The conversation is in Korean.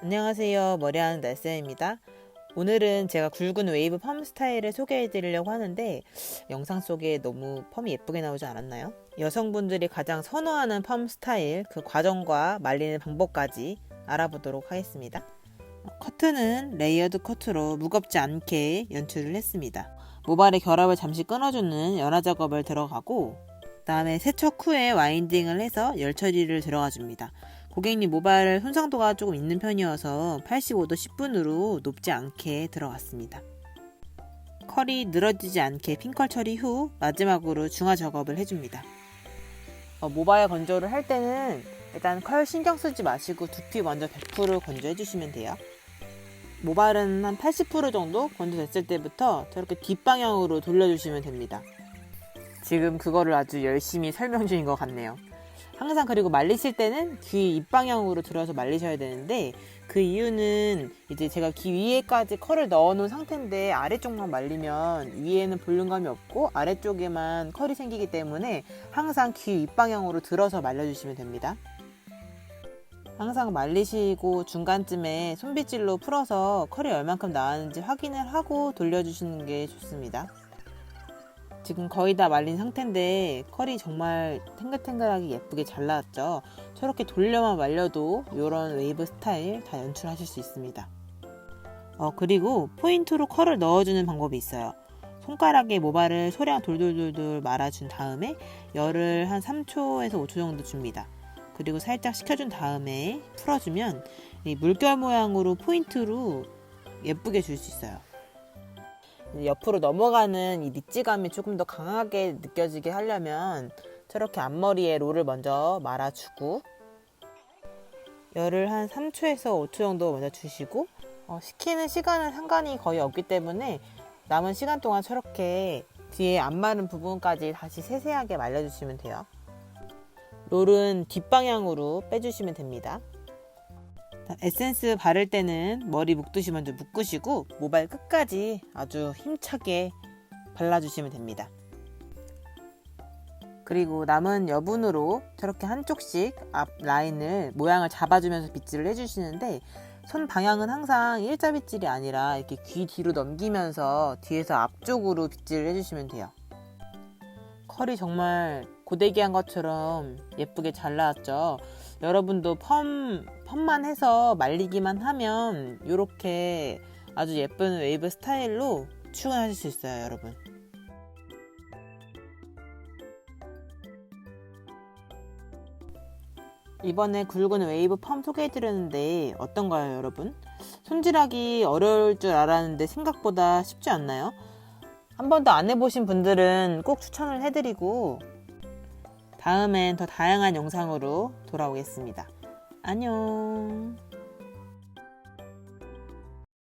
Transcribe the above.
안녕하세요. 머리하는 날쌤입니다. 오늘은 제가 굵은 웨이브 펌 스타일을 소개해 드리려고 하는데 영상 속에 너무 펌이 예쁘게 나오지 않았나요? 여성분들이 가장 선호하는 펌 스타일 그 과정과 말리는 방법까지 알아보도록 하겠습니다. 커트는 레이어드 커트로 무겁지 않게 연출을 했습니다. 모발의 결합을 잠시 끊어주는 연화 작업을 들어가고 그다음에 세척 후에 와인딩을 해서 열 처리를 들어가 줍니다. 고객님 모발 손상도가 조금 있는 편이어서 85도 10분으로 높지 않게 들어갔습니다. 컬이 늘어지지 않게 핑컬 처리 후 마지막으로 중화 작업을 해줍니다. 어, 모발 건조를 할 때는 일단 컬 신경 쓰지 마시고 두피 먼저 100% 건조해 주시면 돼요. 모발은 한 80% 정도 건조됐을 때부터 저렇게 뒷방향으로 돌려주시면 됩니다. 지금 그거를 아주 열심히 설명 중인 것 같네요. 항상 그리고 말리실 때는 귀 입방향으로 들어서 말리셔야 되는데 그 이유는 이제 제가 귀 위에까지 컬을 넣어 놓은 상태인데 아래쪽만 말리면 위에는 볼륨감이 없고 아래쪽에만 컬이 생기기 때문에 항상 귀 입방향으로 들어서 말려주시면 됩니다. 항상 말리시고 중간쯤에 손빗질로 풀어서 컬이 얼만큼 나왔는지 확인을 하고 돌려주시는 게 좋습니다. 지금 거의 다 말린 상태인데 컬이 정말 탱글탱글하게 예쁘게 잘 나왔죠. 저렇게 돌려만 말려도 이런 웨이브 스타일 다 연출하실 수 있습니다. 어, 그리고 포인트로 컬을 넣어주는 방법이 있어요. 손가락에 모발을 소량 돌돌돌돌 말아준 다음에 열을 한 3초에서 5초 정도 줍니다. 그리고 살짝 식혀준 다음에 풀어주면 이 물결 모양으로 포인트로 예쁘게 줄 수 있어요. 옆으로 넘어가는 이 리치감이 조금 더 강하게 느껴지게 하려면 저렇게 앞머리에 롤을 먼저 말아주고 열을 한 3초에서 5초 정도 먼저 주시고 어, 식히는 시간은 상관이 거의 없기 때문에 남은 시간 동안 저렇게 뒤에 안 마른 부분까지 다시 세세하게 말려주시면 돼요. 롤은 뒷방향으로 빼주시면 됩니다. 에센스 바를 때는 머리 묶듯이 먼저 묶으시고 모발 끝까지 아주 힘차게 발라주시면 됩니다. 그리고 남은 여분으로 저렇게 한쪽씩 앞 라인을 모양을 잡아주면서 빗질을 해주시는데 손 방향은 항상 일자 빗질이 아니라 이렇게 귀 뒤로 넘기면서 뒤에서 앞쪽으로 빗질을 해주시면 돼요. 컬이 정말 고데기한 것처럼 예쁘게 잘 나왔죠. 여러분도 펌, 펌만 해서 말리기만 하면 이렇게 아주 예쁜 웨이브 스타일로 출근하실 수 있어요, 여러분. 이번에 굵은 웨이브 펌 소개해드렸는데 어떤가요, 여러분? 손질하기 어려울 줄 알았는데 생각보다 쉽지 않나요? 한 번도 안 해보신 분들은 꼭 추천을 해드리고 다음엔 더 다양한 영상으로 돌아오겠습니다. 안녕.